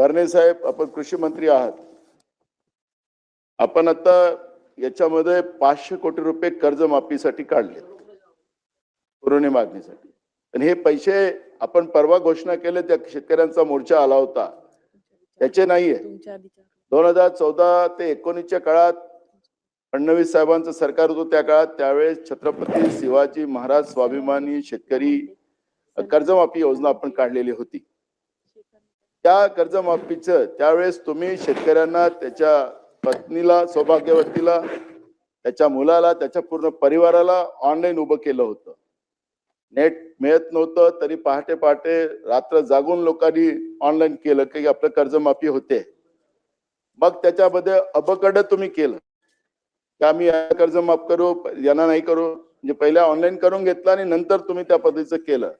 भरणे साहेब आपण कृषी मंत्री आहात. आपण आता याच्यामध्ये पाचशे कोटी रुपये कर्जमाफीसाठी काढले पुरवणी मागणीसाठी. आणि हे पैसे आपण परवा घोषणा केले त्या शेतकऱ्यांचा मोर्चा आला होता. त्याचे नाहीये. दोन हजार चौदा ते एकोणीसच्या काळात फडणवीस साहेबांचं सरकार होतं त्या काळात त्यावेळेस छत्रपती शिवाजी महाराज स्वाभिमानी शेतकरी कर्जमाफी योजना आपण काढलेली होती. त्या कर्जमाफीचं त्यावेळेस तुम्ही शेतकऱ्यांना त्याच्या पत्नीला सौभाग्यवतीला त्याच्या मुलाला त्याच्या पूर्ण परिवाराला ऑनलाईन उभं केलं होतं. नेट मिळत नव्हतं तरी पहाटे पहाटे रात्र जागून लोकांनी ऑनलाईन केलं की आपलं कर्जमाफी होते. मग त्याच्यामध्ये अबकड तुम्ही केलं. की आम्ही कर्ज माफ करू यांना नाही करू. म्हणजे पहिल्या ऑनलाईन करून घेतलं आणि नंतर तुम्ही त्या पद्धतीचं केलं.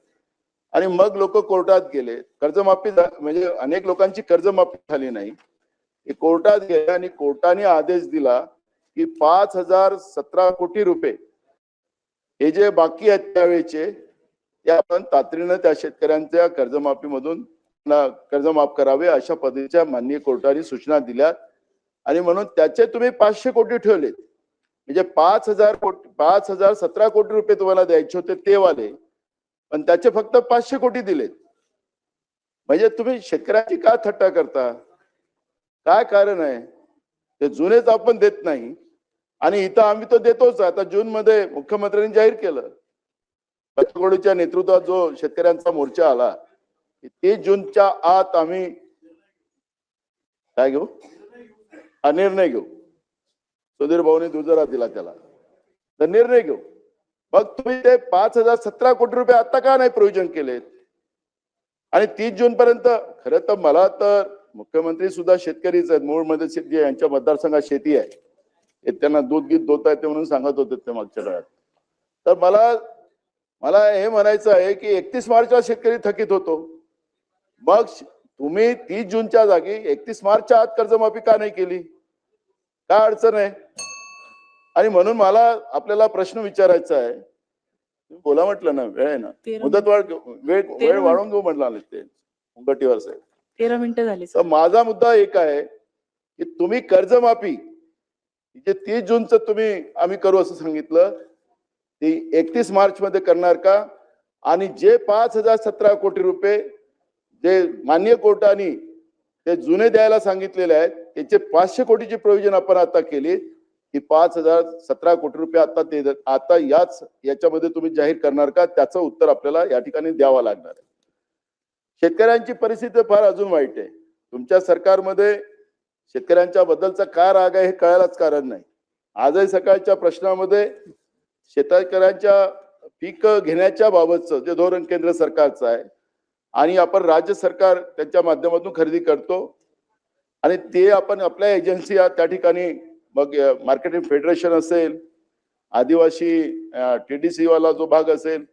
आणि मग लोक कोर्टात गेले. कर्जमाफी म्हणजे अनेक लोकांची कर्जमाफी झाली नाही. कोर्टात गेले आणि कोर्टाने आदेश दिला की पाच हजार सतरा कोटी रुपये हे जे बाकी आहेत त्यावेळेचे ते आपण तातडीनं त्या शेतकऱ्यांच्या कर्जमाफीमधून कर्जमाफ करावे अशा पद्धतीच्या माननीय कोर्टाने सूचना दिल्या. आणि म्हणून त्याचे तुम्ही पाचशे कोटी ठेवलेत. म्हणजे पाच हजार कोटी पाच हजार सतरा कोटी रुपये तुम्हाला द्यायचे होते ते वाले पण त्याचे फक्त पाचशे कोटी दिलेत. म्हणजे तुम्ही शेतकऱ्यांची का थट्टा करता? काय कारण आहे? ते जुनेच आपण देत नाही. आणि इथं आम्ही तो देतोच. आता जून मध्ये मुख्यमंत्र्यांनी जाहीर केलं. पतकोडीच्या नेतृत्वात जो शेतकऱ्यांचा मोर्चा आला ते जूनच्या आत आम्ही काय घेऊ? हा निर्णय घेऊ. सुधीर भाऊने दुजरा दिला त्याला. तर निर्णय घेऊ. मग तुम्ही ते पाच हजार सतरा कोटी रुपये आता का नाही प्रोव्हिजन केलेत? आणि तीस जून पर्यंत खरं तर मला तर मुख्यमंत्री सुद्धा शेतकरीच आहेत. मूळमध्ये म्हणजे शेती आहे यांच्या मतदारसंघात शेती आहे. हे त्यांना दूध गीत दोत आहे ते म्हणून सांगत होते ते मागच्या काळात. तर मला मला हे म्हणायचं आहे की एकतीस मार्चला शेतकरी थकीत होतो. मग तुम्ही तीस जूनच्या जागी एकतीस मार्चच्या आत कर्जमाफी का नाही केली? काय अडचण आहे? आणि म्हणून मला आपल्याला प्रश्न विचारायचा आहे. बोला म्हटलं ना वेळ आहे ना. तेरा मुदत वाढ घेऊ- वेळ वेळ वाढवून घेऊ म्हटलं ते. मुंगटीवर साहेब. तेरा मिनिटं झाली तर माझा मुद्दा एक आहे की तुम्ही कर्जमाफी जे तीस जूनचं तुम्ही आम्ही करू असं सांगितलं ती एकतीस मार्च मध्ये करणार का? आणि जे पाच हजार सतरा कोटी रुपये जे मान्य कोर्टाने ते जुने द्यायला सांगितलेले आहेत त्याचे पाचशे कोटीची प्रोव्हिजन आपण आता केली. की पाच हजार सतरा कोटी रुपये आता ते आता याच याच्यामध्ये तुम्ही जाहीर करणार का? त्याचं उत्तर आपल्याला या ठिकाणी द्यावं लागणार आहे. शेतकऱ्यांची परिस्थिती फार अजून वाईट आहे. तुमच्या सरकारमध्ये शेतकऱ्यांच्या बद्दलचा काय राग आहे हे कळायलाच कारण नाही. आजही सकाळच्या प्रश्नामध्ये शेतकऱ्यांच्या पीक घेण्याच्या बाबतचं जे धोरण केंद्र सरकारचं आहे आणि आपण राज्य सरकार त्यांच्या माध्यमातून खरेदी करतो आणि ते आपण आपल्या एजन्सी त्या ठिकाणी मग मार्केटिंग फेडरेशन असेल आदिवासी टीडीसी वाला जो भाग असेल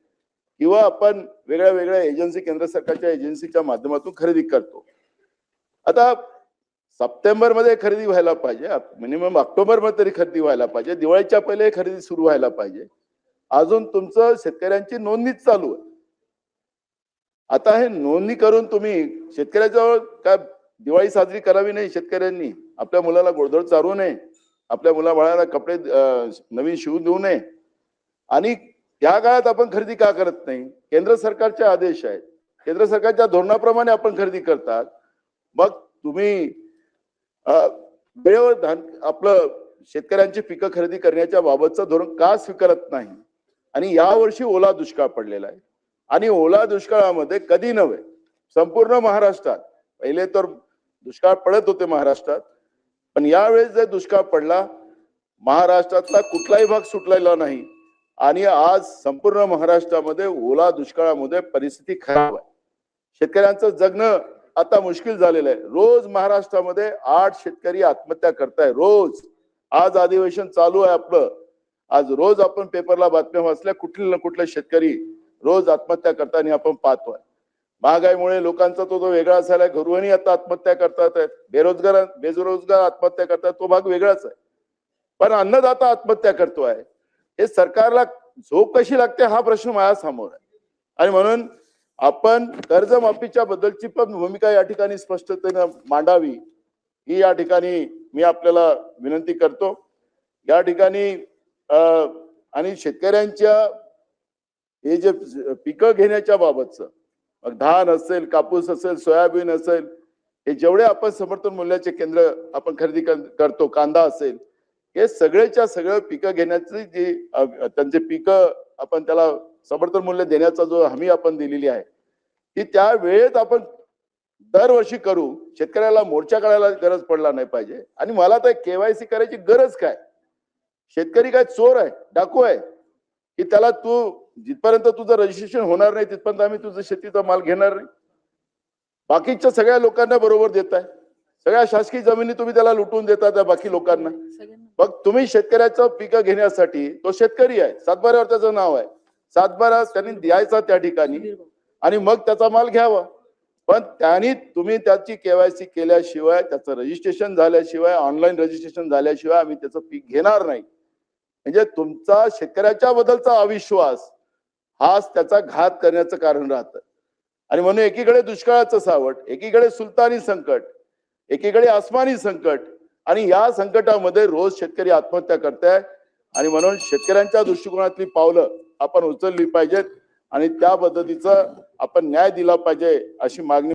किंवा आपण वेगळ्या वेगळ्या एजन्सी केंद्र सरकारच्या एजन्सीच्या माध्यमातून खरेदी करतो. आता सप्टेंबरमध्ये खरेदी व्हायला पाहिजे मिनिमम ऑक्टोबरमध्ये तरी खरेदी व्हायला पाहिजे दिवाळीच्या पहिले खरेदी सुरू व्हायला पाहिजे. अजून तुमचं शेतकऱ्यांची नोंदणीच चालू आहे. आता हे नोंदणी करून तुम्ही शेतकऱ्याजवळ काय दिवाळी साजरी करावी नाही शेतकऱ्यांनी? आपल्या मुलाला गोडधोड चालू नये. आपल्या मुलाबाळांना कपडे नवीन शिवून देऊ नये. आणि त्या काळात आपण खरेदी का करत नाही? केंद्र सरकारचे आदेश आहेत. केंद्र सरकारच्या धोरणाप्रमाणे आपण खरेदी करतात. मग तुम्ही वेळेवर धान आपलं शेतकऱ्यांची पिकं खरेदी करण्याच्या बाबतचं धोरण का स्वीकारत नाही? आणि यावर्षी ओला दुष्काळ पडलेला आहे. आणि ओला दुष्काळामध्ये कधी नव्हे. संपूर्ण महाराष्ट्रात. पहिले तर दुष्काळ पडत होते महाराष्ट्रात. पण यावेळेस जर दुष्काळ पडला महाराष्ट्रातला कुठलाही भाग सुटलेला नाही. आणि आज संपूर्ण महाराष्ट्रामध्ये ओला दुष्काळामध्ये परिस्थिती खराब आहे. शेतकऱ्यांचं जगणं आता मुश्किल झालेलं आहे. रोज महाराष्ट्रामध्ये आठ शेतकरी आत्महत्या करताय रोज. आज अधिवेशन चालू आहे आपलं. आज रोज आपण पेपरला बातम्या वाचल्या कुठले ना कुठले शेतकरी रोज आत्महत्या करताना आपण पाहतोय. महागाईमुळे लोकांचा तो जो वेगळा असायला घरूनही आता आत्महत्या करतात बेरोजगार बेरोजगार आत्महत्या करतात तो भाग वेगळाच आहे. पण अन्नदाता आत्महत्या करतो आहे. हे सरकारला झोप कशी लागते हा प्रश्न माझ्यासमोर आहे. आणि म्हणून आपण कर्जमाफीच्या बद्दलची पण भूमिका या ठिकाणी स्पष्टतेनं मांडावी ही या ठिकाणी मी आपल्याला विनंती करतो. या ठिकाणी अं, आणि शेतकऱ्यांच्या हे जे पिकं घेण्याच्या बाबतचं मग धान असेल कापूस असेल सोयाबीन असेल हे जेवढे आपण समर्थन मूल्याचे केंद्र आपण खरेदी करतो कांदा असेल हे सगळेच्या सगळं पिकं घेण्याची जी त्यांचे पिकं आपण त्याला समर्थन मूल्य देण्याचा जो हमी आपण दिलेली आहे ती त्या वेळेत आपण दरवर्षी करू शेतकऱ्याला मोर्चा काढायला गरज पडला नाही पाहिजे. आणि मला तर केवायसी करायची गरज काय? शेतकरी काय चोर आहे डाकू आहे की त्याला तू जिथपर्यंत तुझं रजिस्ट्रेशन होणार नाही तिथपर्यंत आम्ही तुझं शेतीचा माल घेणार नाही. बाकीच्या सगळ्या लोकांना बरोबर देताय. सगळ्या शासकीय जमिनी तुम्ही त्याला लुटून देता त्या बाकी लोकांना. मग तुम्ही शेतकऱ्याचं पिकं घेण्यासाठी तो शेतकरी आहे सातबाऱ्यावर त्याचं नाव आहे. सातबारा त्यांनी द्यायचा त्या ठिकाणी आणि मग त्याचा माल घ्यावा. पण त्यांनी तुम्ही त्याची केवायसी केल्याशिवाय त्याचं रजिस्ट्रेशन झाल्याशिवाय ऑनलाईन रजिस्ट्रेशन झाल्याशिवाय आम्ही त्याचं पीक घेणार नाही. म्हणजे तुमचा शेतकऱ्याच्या बद्दलचा अविश्वास हाच त्याचा घात करण्याचं कारण राहतं. आणि म्हणून एकीकडे दुष्काळाचं सावट एकीकडे सुलतानी संकट एकीकडे आसमानी संकट आणि या संकटामध्ये रोज शेतकरी आत्महत्या करताय. आणि म्हणून शेतकऱ्यांच्या दृष्टिकोनातली पावलं आपण उचलली पाहिजेत आणि त्या पद्धतीचा आपण न्याय दिला पाहिजे अशी मागणी